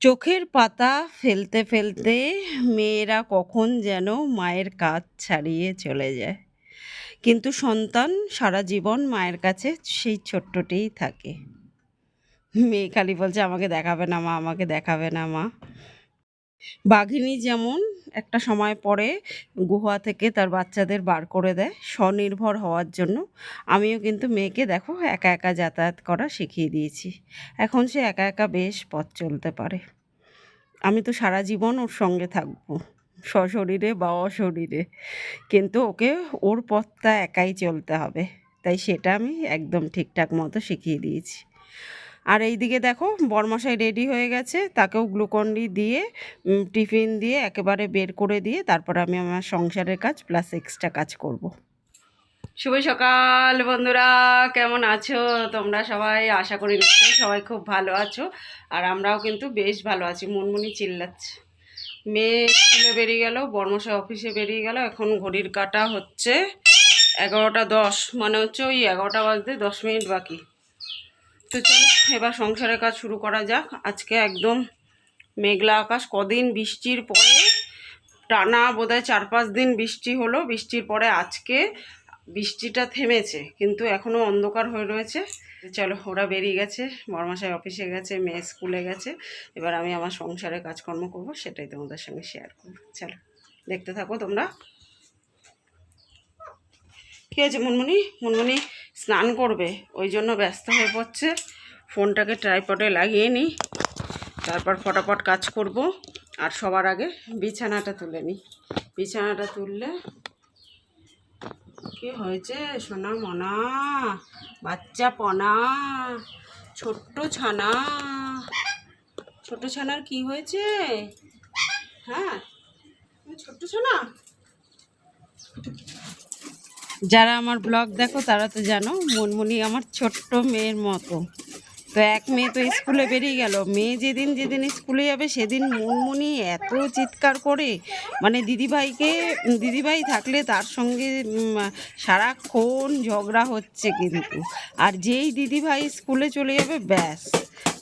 চোখের পাতা ফেলতে ফেলতে মেয়েরা কখন যেন মায়ের কাজ ছাড়িয়ে চলে যায়। কিন্তু সন্তান সারা জীবন মায়ের কাছে সেই ছোট্টটিই থাকে। মেয়ে খালি বলছে, আমাকে দেখাবে না মা, আমাকে দেখাবে না মা। বাঘিনী যেমন একটা সময় পরে গুহা থেকে তার বাচ্চাদের বার করে দেয় স্বনির্ভর হওয়ার জন্য। আমিও কিন্তু মেয়েকে দেখো একা একা যাতায়াত করা শিখিয়ে দিয়েছি। এখন সে একা একা বেশ পথ চলতে পারে। আমি তো সারা জীবন ওর সঙ্গে থাকব, সশরীরে বা অশরীরে। কিন্তু ওকে ওর পথটা একাই চলতে হবে। তাই সেটা আমি একদম ঠিকঠাক মতো শিখিয়ে দিয়েছি। আর এইদিকে দেখো, বরমশাই রেডি হয়ে গেছে। তাকেও গ্লুকন্ডি দিয়ে টিফিন দিয়ে একেবারে বের করে দিয়ে তারপর আমি আমার সংসারের কাজ প্লাস এক্সট্রা কাজ করব। শুভ সকাল বন্ধুরা, কেমন আছো? তোমরা সবাই আশা করি নিশ্চয়ই সবাই খুব ভালো আছো। আর আমরাও কিন্তু বেশ ভালো আছি, মনমনি চিল্লাচ্ছে। মেয়ে স্কুলে বেরিয়ে গেল বর্মশা অফিসে বেরিয়ে গেল, এখন ঘড়ির কাটা হচ্ছে এগারোটা দশ মানে হচ্ছে ওই এগারোটা বাজতে দশ মিনিট বাকি। তো চলো, এবার সংসারের কাজ শুরু করা যাক। আজকে একদম মেঘলা আকাশ, কদিন বৃষ্টির পরে, টানা বোধহয় চার পাঁচ দিন বৃষ্টি হলো। বৃষ্টির পরে আজকে বৃষ্টিটা থেমেছে, কিন্তু এখনও অন্ধকার হয়ে রয়েছে। চলো, ওরা বেরিয়ে গেছে বরমাসায় অফিসে গেছে, মেয়ে স্কুলে গেছে। এবার আমি আমার সংসারের কাজকর্ম করব, সেটাই তোমাদের সঙ্গে শেয়ার করব। চলো, দেখতে থাকো তোমরা। কী আছে, মুনমুনি মুনমুনি স্নান করবে। ওই জন্য ব্যস্ত হয়ে পড়ছে। ফোনটাকে ট্রাইপডে লাগিয়ে নিই তারপর ফটাফট কাজ করব। আর সবার আগে বিছানাটা তুলে নিই বিছানাটা তুললে কি হয়েছে? সোনা মনা, বাচ্চা পনা, ছোট্ট ছানা। ছোট ছানার কি হয়েছে? হ্যাঁ ছোট্ট ছানা? যারা আমার ব্লগ দেখো, তারা তো জানো, মনমনি আমার ছোট্ট মেয়ের মতো। তো এক মেয়ে তো স্কুলে বেরিয়ে গেল। মেয়ে যেদিন যেদিন স্কুলে যাবে, সেদিন মনমনি এত চিৎকার করে মানে দিদিভাইকে, দিদিভাই থাকলে তার সঙ্গে সারাক্ষণ ঝগড়া হচ্ছে কিন্তু। আর যেই দিদিভাই স্কুলে চলে যাবে, ব্যাস।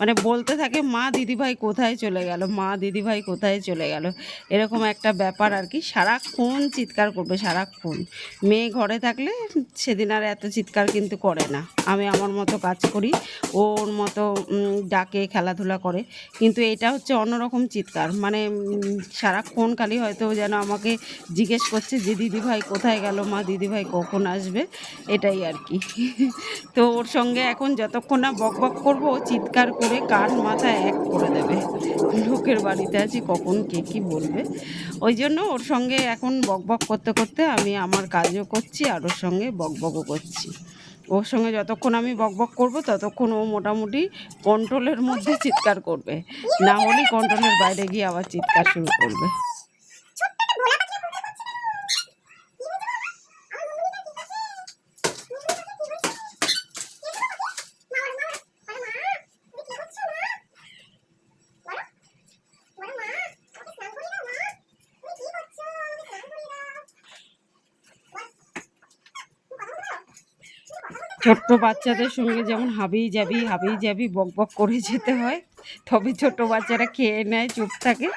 মানে বলতে থাকে, মা দিদিভাই কোথায় চলে গেল? মা দিদিভাই কোথায় চলে গেল? এরকম একটা ব্যাপার আর কি। সারাক্ষণ চিৎকার করবে, সারাক্ষণ। মেয়ে ঘরে থাকলে সেদিন আর এত চিৎকার কিন্তু করে না। আমি আমার মতো কাজ করি, ওর মতো ডাকে, খেলাধুলা করে। কিন্তু এটা হচ্ছে অন্যরকম চিৎকার। মানে সারাক্ষণ খালি হয়তো যেন আমাকে জিজ্ঞেস করছে, যে দিদিভাই কোথায় গেল? মা দিদিভাই কখন আসবে? এটাই আর কি। তো ওর সঙ্গে এখন যতক্ষণ না বক বক করব, ও চিৎকার করে কান মাথা এক করে দেবে। লোকের বাড়িতে আছি, কখন কে কি বলবে? ওই জন্য ওর সঙ্গে এখন বকবক বক করতে করতে আমি আমার কাজও করছি আর ওর সঙ্গে বকবকও করছি। ওর সঙ্গে যতক্ষণ আমি বকবক বক করব, ততক্ষণ ও মোটামুটি কন্ট্রোলের মধ্যে চিৎকার করবে। না হলে কন্ট্রোলের বাইরে গিয়ে আবার চিৎকার শুরু করবে। ছোট্ট বাচ্চাদের সঙ্গে যেমন হাবি যাবি হাবি যাবি, বক বক করে যেতে হয়, তবে ছোট বাচ্চারা খেয়ে নেয়, চুপ থাকে।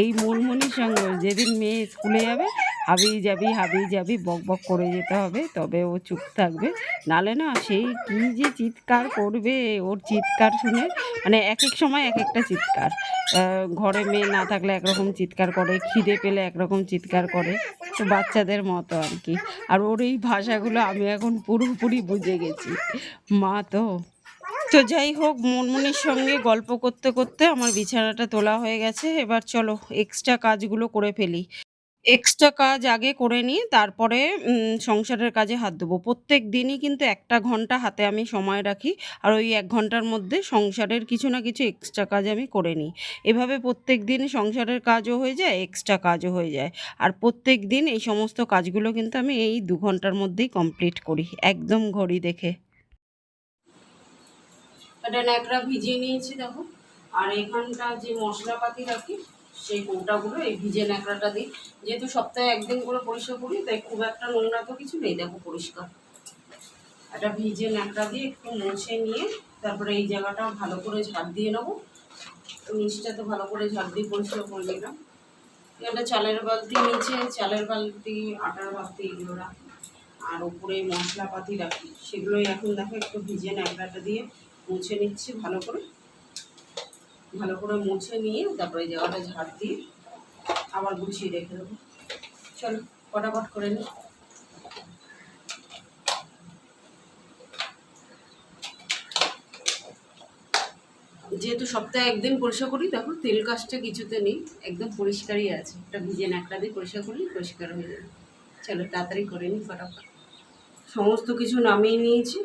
এই মনমনির সঙ্গে যেদিন মেয়ে স্কুলে যাবে হাবি যাবি হাবি যাবি, বক বক করে যেতে হবে, তবে ও চুপ থাকবে। নালে না সেই কী যে চিৎকার করবে ওর চিৎকার শুনে মানে এক এক সময় এক একটা চিৎকার ঘরে মেয়ে না থাকলে একরকম চিৎকার করে, খিদে পেলে একরকম চিৎকার করে, তো বাচ্চাদের মতো আর কি। আর ওর এই ভাষাগুলো আমি এখন পুরোপুরি বুঝে গেছি। মা তো তো যাই হোক, মনমনির সঙ্গে গল্প করতে করতে আমার বিছানাটা তোলা হয়ে গেছে। এবার চলো এক্সট্রা কাজগুলো করে ফেলি। এক্সট্রা কাজ আগে করে নিয়ে তারপরে সংসারের কাজে হাত দেবো। প্রত্যেক দিনই কিন্তু একটা ঘণ্টা হাতে আমি সময় রাখি আর ওই এক ঘণ্টার মধ্যে সংসারের কিছু না কিছু এক্সট্রা কাজ আমি করে নিই। এভাবে প্রত্যেক দিন সংসারের কাজও হয়ে যায় এক্সট্রা কাজও হয়ে যায়। আর প্রত্যেক দিন এই সমস্ত কাজগুলো কিন্তু আমি এই দু ঘণ্টার মধ্যেই কমপ্লিট করি, একদম ঘড়ি দেখে। এটা ন্যাকড়া ভিজিয়ে নিয়েছি দেখো। আর এখানটা যে মশলাপাতি রাখি সেই কৌটাগুলো এই ভিজে ন্যাকড়াটা দিই। যেহেতু সপ্তাহে একদিন করে পরিষ্কার করি, তাই খুব একটা নোংরা তো কিছু নেই, দেখো পরিষ্কার। একটা ভিজে ন্যাকড়া দিয়ে একটু মুছে নিয়ে তারপরে এই জায়গাটা ভালো করে ঝাড় দিয়ে নেব। নিচটা তো ভালো করে ঝাড় দিয়ে পরিষ্কার করে নিলাম। একটা চালের বালতি নিচে, চালের বালতি, আটার বালতি এগুলো রাখি। আর উপরে মশলাপাতি রাখি। সেগুলোই এখন দেখো একটু ভিজে ন্যাকড়াটা দিয়ে মুছে নিচ্ছি ভালো করে। ভালো করে মুছে নিয়ে তারপরে জায়গাটা ঝাড় দিয়ে আবার গুছিয়ে রেখে দেবো। চলো ফটাফট করে নিই যেহেতু সপ্তাহে একদিন পরিষ্কার করি, দেখো তেল কাজটা কিছুতে নেই। একদম পরিষ্কারই আছে। একটা ভিজে ন্যাকড়া দিয়ে পরিষ্কার করি পরিষ্কার হয়ে যাবে। চলো, তাড়াতাড়ি করে নিই ফটাফট। সমস্ত কিছু নামিয়ে নিয়েছি।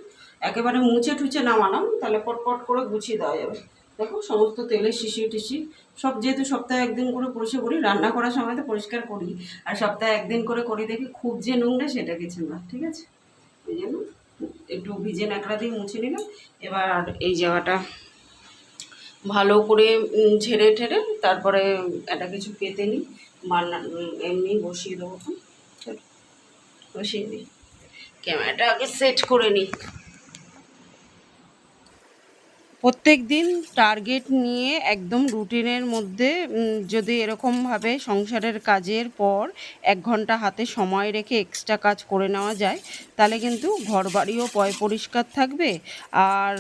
একেবারে মুছে টুছে নামালাম। তাহলে পটপট করে গুছিয়ে দেওয়া যাবে। দেখো, সমস্ত তেলের শিশি টিসি সব যেহেতু সপ্তাহে একদিন করে পরিষ্কার করি, রান্না করার সময় তো পরিষ্কার করি। আর সপ্তাহে একদিন করে করি দেখি খুব যে নোংরা সেটা কিছু না, ঠিক আছে? এই জন্য একটু ভিজে ন্যাকড়া দিয়ে মুছে নিলাম। এবার এই জায়গাটা ভালো করে ঝেড়ে ঠেড়ে তারপরে একটা কিছু পেতে নিই। এমনি বসিয়ে দেবো বসিয়ে দিই। ক্যামেরাটা আগে সেট করে নিই। প্রত্যেক দিন টার্গেট নিয়ে একদম রুটিনের মধ্যে যদি এরকমভাবে সংসারের কাজের পর এক ঘণ্টা হাতে সময় রেখে এক্সট্রা কাজ করে নেওয়া যায়, তাহলে কিন্তু ঘরবাড়িও পয় পরিষ্কার থাকবে। আর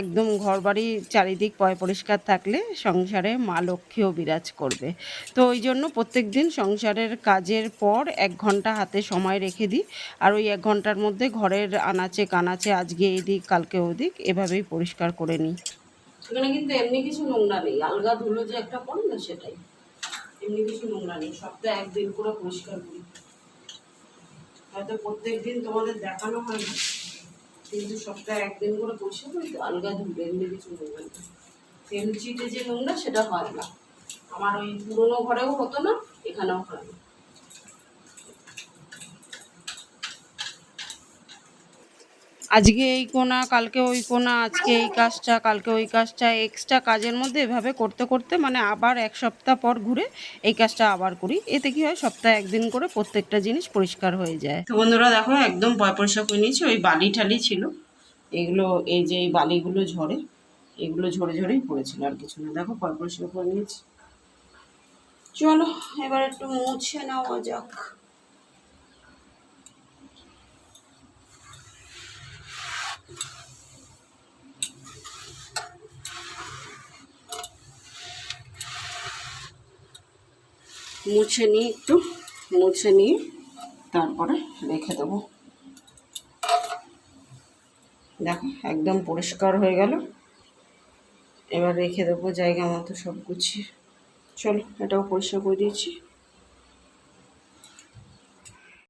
একদম ঘরবাড়ি চারিদিক পয় পরিষ্কার থাকলে সংসারে মা লক্ষ্মীও বিরাজ করবে। তো ওই জন্য প্রত্যেক দিন সংসারের কাজের পর এক ঘণ্টা হাতে সময় রেখে দিই। আর ওই এক ঘণ্টার মধ্যে ঘরের আনাচে কানাচে আজকে এদিক, কালকে ওদিক, এভাবেই পরিষ্কার করে নিই। এখানে কিন্তু এমনি কিছু নোংরা নেই। আলগা ধুলো যে একটা সেটাই। এমনি কিছু নোংরা নেই। সপ্তাহে একদিন করে পরিষ্কার করি। হয়তো প্রত্যেক দিন তোমাদের দেখানো হয় না, কিন্তু সপ্তাহে একদিন করে পরিষ্কার আলগা ধুলো, এমনি কিছু নোংরা নেই। যে নোংরা, সেটা হয় না। আমার ওই পুরোনো ঘরেও হতো না, এখানেও হয় না। আজকে এই কোনা, কালকে ওই কোনা, আজকে এই কাজটা, কালকে ওই কাজটা এক্সট্রা কাজের মধ্যে এভাবে করতে করতে মানে আবার এক সপ্তাহ পর ঘুরে এই কাজটা আবার করি। এতে কি হয়, সপ্তাহে একদিন করে প্রত্যেকটা জিনিস পরিষ্কার হয়ে যায়। তো বন্ধুরা দেখো, একদম পয় পরিষ্কার করে নিয়েছি, ওই বালি ঠালি ছিল। এগুলো, এই যে এই বালিগুলো ঝরে, এগুলো ঝরে ঝরেই পড়েছিল, আর কিছু না। দেখো, পয় পরিষ্কার করে নিয়েছি। চলো, এবার একটু মুছে নেওয়া যাক। মুছে নিই একটু, মুছে নিয়ে তারপরে রেখে দেবো। দেখো, একদম পরিষ্কার হয়ে গেল। এবার রেখে দেবো জায়গা মতো সব গুছিয়ে। চলো, এটাও পরিষ্কার করে দিয়েছি।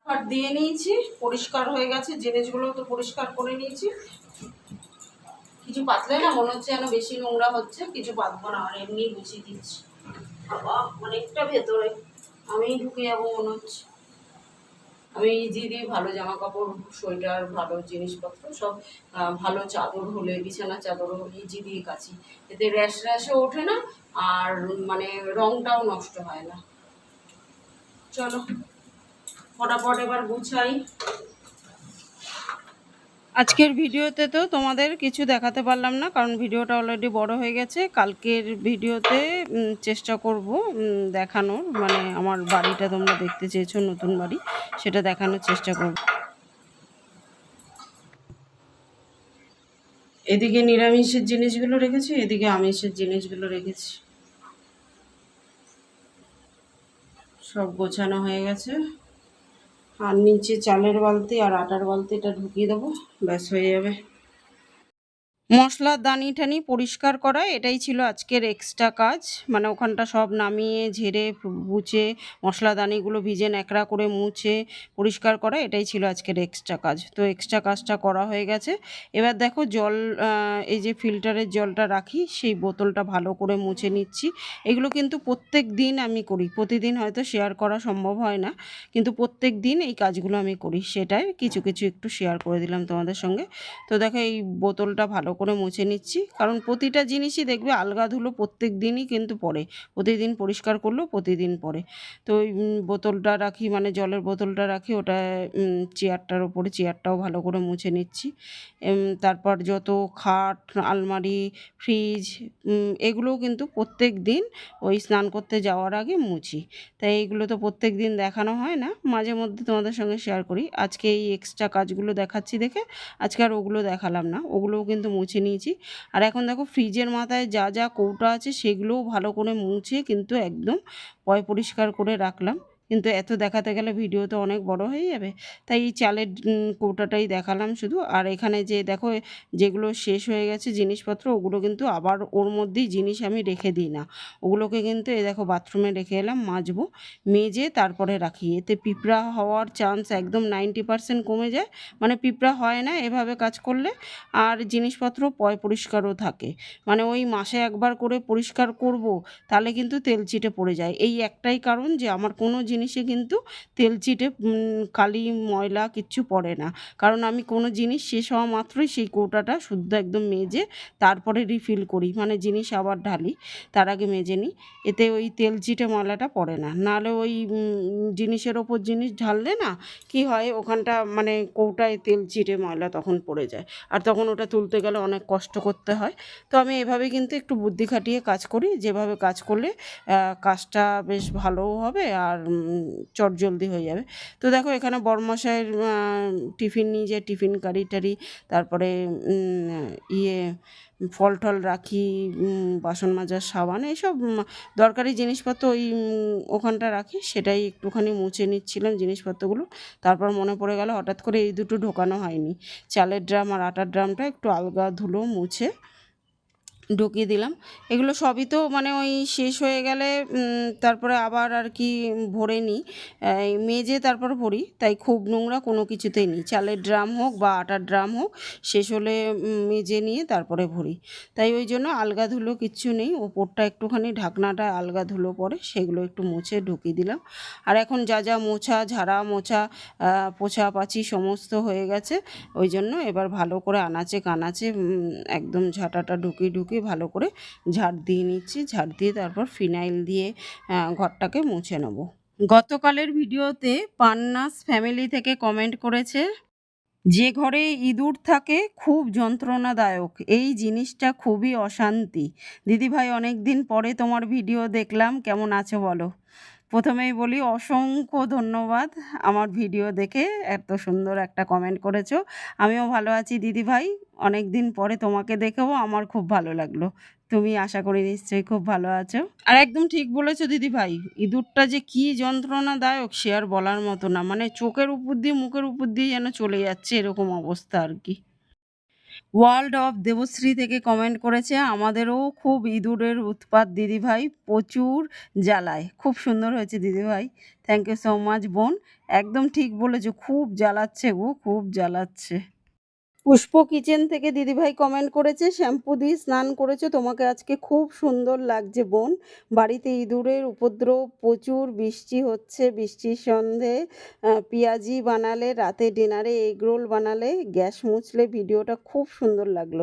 আর দিয়ে নিয়েছি, পরিষ্কার হয়ে গেছে জিনিসগুলো তো পরিষ্কার করে নিয়েছি। কিছু পাতলে না, মনে হচ্ছে যেন বেশি নোংরা হচ্ছে, কিছু পাতবো না, আর এমনি গুছিয়ে দিচ্ছি। বাবা, অনেকটা ভেতরে। আমি ঢুকে যাব মনে হচ্ছে। আমি ইজি ভালো জামা কাপড় সোয়েটার, ভালো জিনিসপত্র, সব ভালো চাদর হলে, বিছানা চাদর হলে ইজি দিয়ে কাচি এতে র্যাশ র্যাশও ওঠে না, আর মানে রংটাও নষ্ট হয় না। চলো, ফটাফট এবার গুছাই। আজকের ভিডিওতে তো তোমাদের কিছু দেখাতে পারলাম না, কারণ ভিডিওটা অলরেডি বড় হয়ে গেছে। কালকের ভিডিওতে চেষ্টা করব দেখানোর মানে আমার বাড়িটা তোমরা দেখতে চেয়েছো, নতুন বাড়ি, সেটা দেখানোর চেষ্টা করব। এদিকে নিরামিষের জিনিসগুলো রেখেছি, এদিকে আমিষের জিনিসগুলো রেখেছি। সব গোছানো হয়ে গেছে। আর নিচে চালের বালতি আর আটার বালতিটা ঢুকিয়ে দেবো ব্যাস হয়ে যাবে। মশলার দানি টানি পরিষ্কার করা, এটাই ছিল আজকের এক্সট্রা কাজ। মানে ওখানটা সব নামিয়ে, ঝেড়ে বুচে মশলা, দানিগুলো ভিজে, ন্যাকড়া করে মুছে, পরিষ্কার করা, এটাই ছিল আজকের এক্সট্রা কাজ। তো এক্সট্রা কাজটা করা হয়ে গেছে। এবার দেখো জল এই যে ফিল্টারের জলটা রাখি, সেই বোতলটা ভালো করে মুছে নিচ্ছি। এগুলো কিন্তু প্রত্যেক দিন আমি করি। প্রতিদিন হয়তো শেয়ার করা সম্ভব হয় না, কিন্তু প্রত্যেক দিন এই কাজগুলো আমি করি। সেটাই কিছু কিছু একটু শেয়ার করে দিলাম তোমাদের সঙ্গে। তো দেখো এই বোতলটা ভালো করে মুছে নিচ্ছি। কারণ প্রতিটা জিনিসই দেখবে আলগা ধুলো প্রত্যেক দিনই কিন্তু পড়ে। প্রতিদিন পরিষ্কার করলেও প্রতিদিন পড়ে। তো ওই বোতলটা রাখি মানে জলের বোতলটা রাখি ওটা চেয়ারটার ওপরে চেয়ারটাও ভালো করে মুছে নিচ্ছি। তারপর যত খাট, আলমারি, ফ্রিজ এগুলোও কিন্তু প্রত্যেক দিন ওই স্নান করতে যাওয়ার আগে মুছি। তাই এইগুলো তো প্রত্যেক দিন দেখানো হয় না। মাঝে মধ্যে তোমাদের সঙ্গে শেয়ার করি। আজকে এই এক্সট্রা কাজগুলো দেখাচ্ছি দেখে, আজকে আর ওগুলো দেখালাম না। ওগুলোও কিন্তু মুছে নিয়েছি। আর এখন দেখো ফ্রিজের মাথায় যা যা কৌটা আছে সেগুলোও ভালো করে মুছে কিন্তু একদম পয় পরিষ্কার করে রাখলাম। কিন্তু এত দেখাতে গেলে ভিডিও তো অনেক বড় হয়ে যাবে। তাই এই চালের কৌটাটাই দেখালাম শুধু। আর এখানে যে দেখো, যেগুলো শেষ হয়ে গেছে জিনিসপত্র, ওগুলো কিন্তু আবার ওর মধ্যেই জিনিস আমি রেখে দিই না। ওগুলোকে কিন্তু এই দেখো বাথরুমে রেখে এলাম, মাজবো, মেজে তারপরে রাখি। এতে পিঁপড়া হওয়ার চান্স একদম নাইনটি পার্সেন্ট কমে যায়। মানে পিঁপড়া হয় না এভাবে কাজ করলে, আর জিনিসপত্র পয় পরিষ্কারও থাকে। মানে ওই মাসে একবার করে পরিষ্কার করব, তাহলে কিন্তু তেল চিটে পড়ে যায়। এই একটাই কারণ যে আমার কোনো জিনিসে কিন্তু তেল চিটে কালি, ময়লা কিচ্ছু পড়ে না। কারণ আমি কোনো জিনিস শেষ হওয়া মাত্রই সেই কৌটাটা শুদ্ধ একদম মেজে তারপরে রিফিল করি। মানে জিনিস আবার ঢালি, তার আগে মেজে নিই। এতে ওই তেল চিটে ময়লাটা পড়ে না। নাহলে ওই জিনিসের ওপর জিনিস ঢাললে না কি হয়, ওখানটা মানে কৌটায় তেল চিটে ময়লা তখন পড়ে যায়। আর তখন ওটা তুলতে গেলে অনেক কষ্ট করতে হয়। তো আমি এভাবে কিন্তু একটু বুদ্ধি খাটিয়ে কাজ করি। যেভাবে কাজ করলে কাজটা বেশ ভালোও হবে আর চট জলদি হয়ে যাবে। তো দেখো এখানে বড়মশাইয়ের টিফিন নিয়ে যায় টিফিন কারি টারি তারপরে ইয়ে ফল টল রাখি বাসন মাজার সাবান, এইসব দরকারি জিনিসপত্র ওই ওখানটা রাখি, সেটাই একটুখানি মুছে নিচ্ছিলাম জিনিসপত্রগুলো। তারপর মনে পড়ে গেল হঠাৎ করে এই দুটো ঢোকানো হয়নি। চালের ড্রাম আর আটার ড্রামটা একটু আলগা ধুলো মুছে ঢুকিয়ে দিলাম। এগুলো সবই তো মানে ওই শেষ হয়ে গেলে তারপরে আবার আর কি ভরে নিই। মেজে তারপর ভরি, তাই খুব নোংরা কোনো কিছুতেই নিই। চালের ড্রাম হোক বা আটার ড্রাম হোক, শেষ হলে মেজে নিয়ে তারপরে ভরি। তাই ওই জন্য আলগা ধুলো কিচ্ছু নেই। ওপরটা একটুখানি ঢাকনাটা আলগা ধুলো পড়ে সেগুলো একটু মুছে ঢুকিয়ে দিলাম। আর এখন যা যা মোছা, ঝাড়া মোছা পোছা পাছি সমস্ত হয়ে গেছে, ওই জন্য এবার ভালো করে আনাচে কানাচে একদম ঝাঁটাটা ঢুকিয়ে ঢুকিয়ে ভালো করে ঝাড় দিয়ে নিচ্ছি। ঝাড় দিয়ে তারপর ফিনাইল দিয়ে ঘরটাকে মুছে নেব। গতকালের ভিডিওতে পান্নাস ফ্যামিলি থেকে কমেন্ট করেছে, যে ঘরে ইঁদুর থাকে, খুব যন্ত্রণাদায়ক। এই জিনিসটা খুবই অশান্তি। দিদিভাই অনেক দিন পরে তোমার ভিডিও দেখলাম। কেমন আছো বলো? প্রথমেই বলি অসংখ্য ধন্যবাদ আমার ভিডিও দেখে, এত সুন্দর একটা কমেন্ট করেছ। আমিও ভালো আছি দিদিভাই। অনেক দিন পরে তোমাকে দেখেও আমার খুব ভালো লাগল। তুমি আশা করি নিশ্চয়ই খুব ভালো আছো। আর একদম ঠিক বলেছ দিদিভাই, ইঁদুরটা যে কী যন্ত্রণাদায়ক সে আর বলার মতো না। মানে চোখের উপর দিয়ে, মুখের উপর দিয়ে যেন চলে যাচ্ছে এরকম অবস্থা আর কি। ওয়ার্ল্ড অফ দেবশ্রী থেকে কমেন্ট করেছে, আমাদেরও খুব ইঁদুরের উৎপাত দিদিভাই প্রচুর জ্বালায়। খুব সুন্দর হয়েছে দিদিভাই। থ্যাংক ইউ সো মাচ বোন। একদম ঠিক বলেছ, খুব জ্বালাচ্ছে গো, খুব জ্বালাচ্ছে। পুষ্প কিচেন থেকে দিদিভাই কমেন্ট করেছে, শ্যাম্পু দিয়ে স্নান করেছে, তোমাকে আজকে খুব সুন্দর লাগছে বোন। বাড়িতে ইঁদুরের উপদ্রব প্রচুর, বৃষ্টি হচ্ছে, বৃষ্টির সন্ধে পেঁয়াজি বানালে, রাতে ডিনারে এগরোল বানালে, গ্যাস মুছলে, ভিডিওটা খুব সুন্দর লাগল।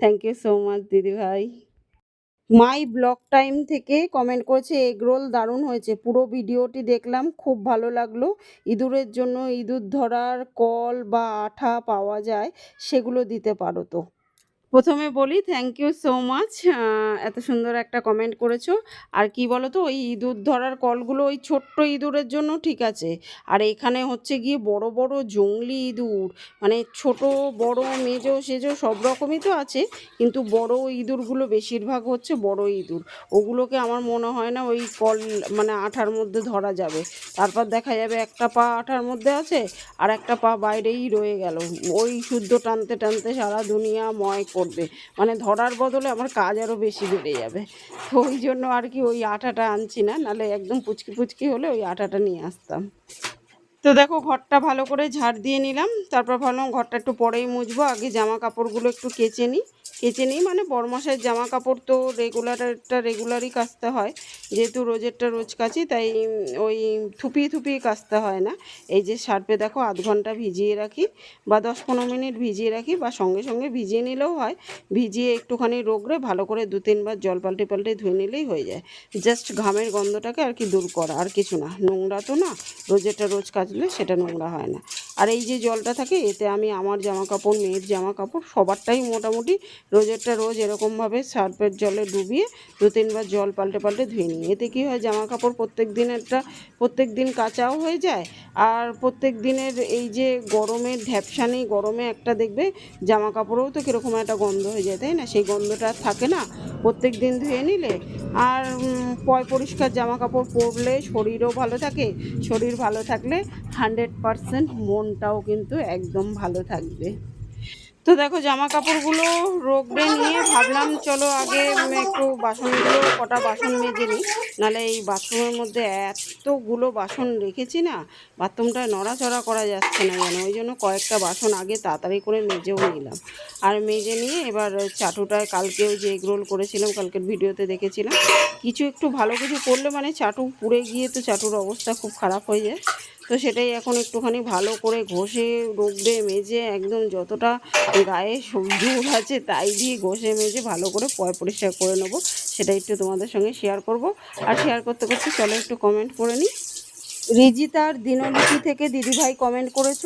থ্যাংক ইউ সো মাচ দিদিভাই। মাই ব্লগ টাইম থেকে কমেন্ট করেছে, এগরোল দারুণ হয়েছে। পুরো ভিডিওটি দেখলাম, খুব ভালো লাগল। ইঁদুরের জন্য ইঁদুর ধরার কল বা আঠা পাওয়া যায়, সেগুলো দিতে পারো তো। প্রথমে বলি থ্যাংক ইউ সো মাচ এত সুন্দর একটা কমেন্ট করেছ। আর কি বলো তো ওই ইঁদুর ধরার কলগুলো ওই ছোট্ট ইঁদুরের জন্য ঠিক আছে। আর এখানে হচ্ছে গিয়ে বড় বড় জংলি ইঁদুর মানে ছোট, বড়, মেজো, সেজো, সব রকমই তো আছে, কিন্তু বড় ইঁদুরগুলো বেশিরভাগ হচ্ছে বড় ইঁদুর। ওগুলোকে আমার মনে হয় না ওই কল মানে আঠার মধ্যে ধরা যাবে। তারপর দেখা যাবে একটা পা আঠার মধ্যে আছে, আর একটা পা বাইরেই রয়ে গেল। ওই শুদ্ধ টানতে টানতে সারা দুনিয়া ময় করবে মানে ধরার বদলে আমার কাজ আরও বেশি বেড়ে যাবে। তো ওই জন্য আর কি ওই আটাটা আনছি না নাহলে একদম পুচকি পুচকি হলে ওই আটাটা নিয়ে আসতাম। তো দেখো, ঘরটা ভালো করে ঝাড় দিয়ে নিলাম। তারপর ভাবলাম ঘরটা একটু পরেই মুছবো। আগে জামা কাপড়গুলো একটু কেচে নিই। কেচে নিই মানে বড়মাসের জামা কাপড় তো রেগুলারটা রেগুলারই কাচতে হয়। যেহেতু রোজেরটা রোজ কাচি, তাই ওই থুপিয়ে থুপিয়ে কাচতে হয় না। এই যে সার্পে দেখো আধ ঘণ্টা ভিজিয়ে রাখি বা দশ পনেরো মিনিট ভিজিয়ে রাখি বা সঙ্গে সঙ্গে ভিজিয়ে নিলেও হয়। ভিজিয়ে একটুখানি রোগড়ে ভালো করে দু তিনবার জল পাল্টে পাল্টে ধুয়ে নিলেই হয়ে যায়। জাস্ট ঘামের গন্ধটাকে আর কি দূর করা, আর কিছু না। নোংরা তো না, রোজেরটা রোজ কাচলে সেটা নোংরা হয় না। আর এই যে জলটা থাকে, এতে আমি আমার জামা কাপড় মেয়ের জামা কাপড় সবারটাই মোটামুটি রোজেরটা রোজ এরকমভাবে সার্ফের জলে ডুবিয়ে দু তিনবার জল পাল্টে পাল্টে ধুয়ে নিই। এতে কী হয় জামা কাপড় প্রত্যেক দিনেরটা, প্রত্যেক দিন কাচাও হয়ে যায় আর প্রত্যেক দিনের এই যে গরমের ঢ্যাপসানি গরমে একটা দেখবে জামা কাপড়েও তো কীরকম একটা গন্ধ হয়ে যায়, তাই না? সেই গন্ধটা থাকে না। প্রত্যেক দিন ধুয়ে নিলে আর পয় পরিষ্কার জামা কাপড় পরলে শরীরও ভালো থাকে। শরীর ভালো থাকলে হান্ড্রেড পারসেন্ট মনটাও কিন্তু একদম ভালো থাকবে। তো দেখো জামা কাপড়গুলো রোগড়ে নিয়ে ভাবলাম চলো আগে উম, একটু বাসনগুলো কটা বাসন মেজে নিই। নাহলে এই বাথরুমের মধ্যে এতগুলো বাসন রেখেছি না বাথরুমটা নড়াচড়া করা যাচ্ছে না যেন। ওই জন্য কয়েকটা বাসন আগে তাড়াতাড়ি করে মেজেও নিলাম। আর মেজে নিয়ে এবার চাটুটায় কালকেও যে রোল করেছিলাম কালকের ভিডিওতে দেখেছিলাম। কিছু একটু ভালো কিছু করলে মানে চাটু পুড়ে গিয়ে তো চাটুর অবস্থা খুব খারাপ হয়ে যায়। তো সেটাই এখন একটুখানি ভালো করে ঘষে রোগড়ে মেজে একদম যতটা গায়ে সবজি আছে তাই দিয়ে ঘষে মেজে ভালো করে পয় পরিষ্কার করে নেব। সেটা একটু তোমাদের সঙ্গে শেয়ার করব। আর শেয়ার করতে করতে চলো একটু কমেন্ট করে নিই। রিজিতার দিনলিপি থেকে দিদিভাই কমেন্ট করেছ।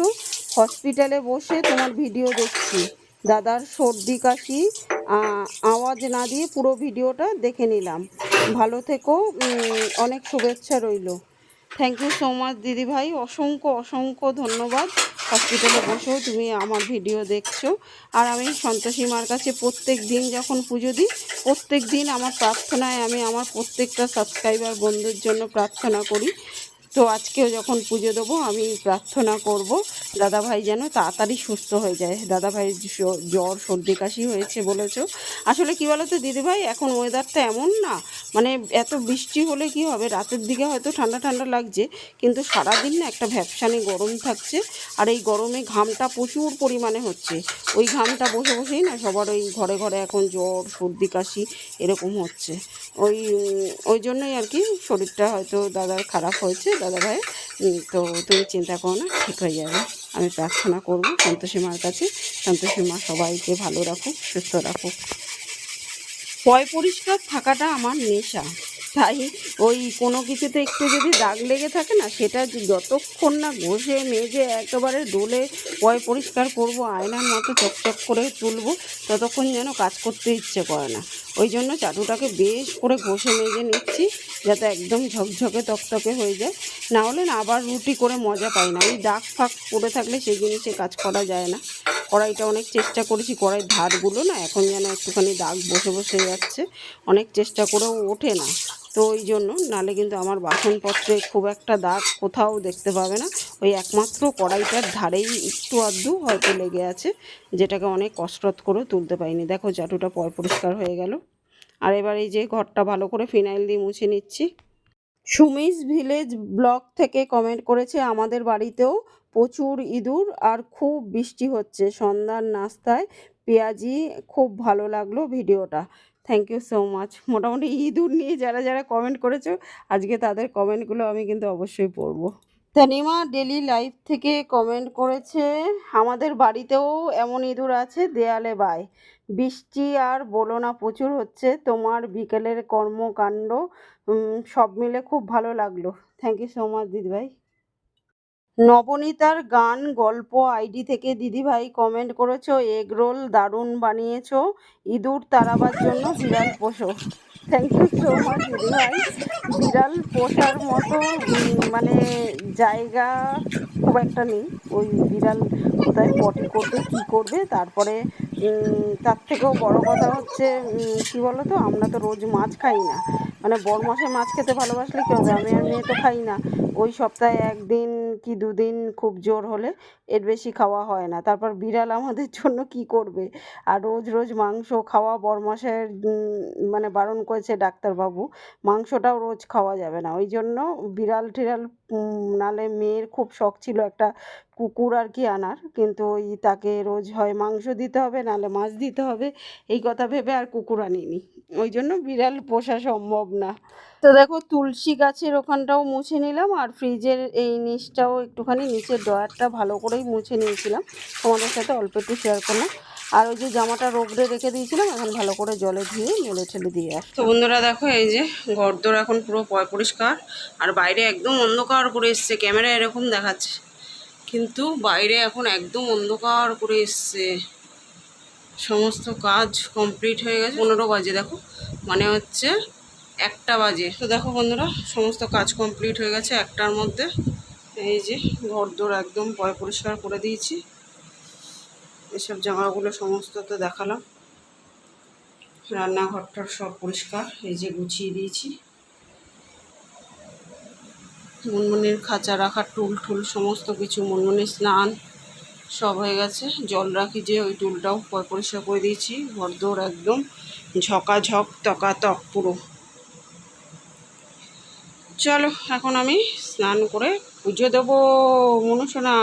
হসপিটালে বসে তোমার ভিডিও দেখছি। দাদার সর্দি, কাশি আওয়াজ না দিয়ে পুরো ভিডিওটা দেখে নিলাম। ভালো থেকো অনেক শুভেচ্ছা রইল। থ্যাংক ইউ সো মাচ দিদিভাই অসংখ্য অসংখ্য ধন্যবাদ। হসপিটালে বসেও তুমি আমার ভিডিও দেখছ। আর আমি সন্তোষী মার কাছে প্রত্যেক দিন যখন পুজো দিই, প্রত্যেক দিন আমার প্রার্থনায় আমি আমার প্রত্যেকটা সাবস্ক্রাইবার বন্ধুর জন্য প্রার্থনা করি। তো আজকেও যখন পুজো দেবো, আমি প্রার্থনা করব, দাদাভাই যেন তাড়াতাড়ি সুস্থ হয়ে যায়। দাদাভাই জ্বর, সর্দি, কাশি হয়েছে বলেছ। আসলে কি বলো তো দিদিভাই, এখন ওয়েদারটা এমন না। মানে এত বৃষ্টি হলে কি হবে? রাতের দিকে হয়তো ঠান্ডা ঠান্ডা লাগছে, কিন্তু সারাদিন না একটা ভ্যাপসানি গরম থাকছে, আর এই গরমে ঘামটা প্রচুর পরিমাণে হচ্ছে। ওই ঘামটা বসে বসেই না সবার ওই ঘরে ঘরে এখন জ্বর, সর্দি, কাশি এরকম হচ্ছে। ওই ওই জন্যই আর কি শরীরটা হয়তো দাদার খারাপ হয়েছে, দাদা ভাই তো তুমি চিন্তা করো না, ঠিক হয়ে যাবে। আমি প্রার্থনা করব সন্তোষী মার কাছে, সন্তোষী মা সবাইকে ভালো রাখুক, সুস্থ রাখুক। পয় পরিষ্কার থাকাটা আমার নেশা। তাই ওই কোনো কিছুতে একটু যদি দাগ লেগে থাকে না, সেটা যতক্ষণ না ঘষে মেজে একেবারে ডোলে পয় পরিষ্কার করব, আয়নার মতো চকচক করে তুলবো, ততক্ষণ যেন কাজ করতে ইচ্ছে করে না। ওই জন্য চাটুটাকে বেশ করে ঘষে মেজে নিচ্ছি, যাতে একদম ঝকঝকে তকতকে হয়ে যায়। না হলে না আবার রুটি করে মজা পাই না। ওই দাগ ফাঁক পড়ে থাকলে সেই জিনিসে কাজ করা যায় না। কড়াইটা অনেক চেষ্টা করেছি, কড়াইয়ের ধারগুলো না এখন যেন একটুখানি দাগ বসে বসে যাচ্ছে। অনেক চেষ্টা করেও ওঠে না। তো ওই জন্য নালে কিন্তু আমার বাসনপত্রে খুব একটা দাগ কোথাও দেখতে পাবে না। ওই একমাত্র কড়াইটার ধারেই একটু আধটু হয়তো লেগে আছে, যেটাকে অনেক কসরত করে তুলতে পারিনি। দেখো চাটুটা পয় পরিষ্কার হয়ে গেল। আর এবার এই যে ঘরটা ভালো করে ফিনাইল দিয়ে মুছে নিচ্ছি। সুমিস ভিলেজ ব্লগ থেকে কমেন্ট করেছে, আমাদের বাড়িতেও প্রচুর ইঁদুর আর খুব বৃষ্টি হচ্ছে। সন্ধ্যার নাস্তায় পেঁয়াজি, খুব ভালো লাগল ভিডিওটা। থ্যাংক ইউ সো মাচ মোটামুটি ইঁদুর নিয়ে যারা যারা কমেন্ট করেছ, আজকে তাদের কমেন্টগুলো আমি কিন্তু অবশ্যই পড়ব। তানিমা ডেলি লাইফ থেকে কমেন্ট করেছে, আমাদের বাড়িতেও এমন ইঁদুর আছে, দেয়ালে বাই বৃষ্টি আর বলো না, প্রচুর হচ্ছে। তোমার বিকেলের কর্মকাণ্ড সব মিলে খুব ভালো লাগল। থ্যাংক ইউ সো মাচ দিদিভাই। নবনীতার গান, গল্প, আইডি থেকে দিদিভাই কমেন্ট করেছ এগ রোল দারুণ বানিয়েছ, ইঁদুর তাড়াবার জন্য বিড়াল পোষো। থ্যাংক ইউ সো মাচ দিদিভাই। বিড়াল পোষার মতো মানে জায়গা খুব একটা নেই। ওই বিড়াল কোথায় পটি করবে, কী করবে, তারপরে তার থেকেও বড় কথা হচ্ছে কী বলো তো আমরা তো রোজ মাছ খাই না। মানে বড় মাসে মাছ খেতে ভালোবাসলে কি হবে? আমি আর মেয়ে তো খাই না। ওই সপ্তাহে একদিন কি দুদিন খুব জোর হলে এর বেশি খাওয়া হয় না। তারপর বিড়াল আমাদের জন্য কি করবে? আর রোজ রোজ মাংস খাওয়া বড় মাসের মানে বারণ করেছে ডাক্তারবাবু। মাংসটাও রোজ খাওয়া যাবে না। ওই জন্য বিড়াল টিড়াল নালে মেয়ের খুব শখ ছিল একটা কুকুর আর কি আনার। কিন্তু ওই তাকে রোজ হয় মাংস দিতে হবে নালে মাছ দিতে হবে। এই কথা ভেবে আর কুকুর আনিনি। ওই জন্য বিড়াল পোষা সম্ভব না। তো দেখো তুলসী গাছের ওখানটাও মুছে নিলাম আর ফ্রিজের এই নিচটাও একটুখানি নিচের ড্রয়ারটা ভালো করেই মুছে নিয়েছিলাম। তোমাদের সাথে অল্প একটু শেয়ার করলাম। আর ওই যে জামাটা রোগড়ে রেখে দিয়েছিলাম, এখন ভালো করে জলে ধুয়ে মেলে ঠেলে দিয়ে আস তো বন্ধুরা দেখো এই যে গর্দর এখন পুরো পরিষ্কার। আর বাইরে একদম অন্ধকার করে এসছে। ক্যামেরা এরকম দেখাচ্ছে। কিন্তু বাইরে এখন একদম অন্ধকার করে এসছে। সমস্ত কাজ কমপ্লিট হয়ে গেছে। পনেরো বাজে দেখো। মানে হচ্ছে একটা বাজে। তো দেখো বন্ধুরা, সমস্ত কাজ কমপ্লিট হয়ে গেছে একটার মধ্যে। এই যে ঘরদোর একদম পয় পরিষ্কার করে দিয়েছি। এসব জামাগুলো সমস্ত তো দেখালাম। রান্নাঘরটার সব পরিষ্কার, এই যে গুছিয়ে দিয়েছি। মুনমুনির খাঁচা রাখার টুল টুল সমস্ত কিছু, মুনমুনির স্নান সব হয়ে গেছে। জল রাখি যে ওই টুলটাও পরিষ্কার করে দিয়েছি। ঘরদোর একদম ঝকাঝক, তকাতক পুরো। চলো, এখন আমি স্নান করে পুজো দেবো মনুষনা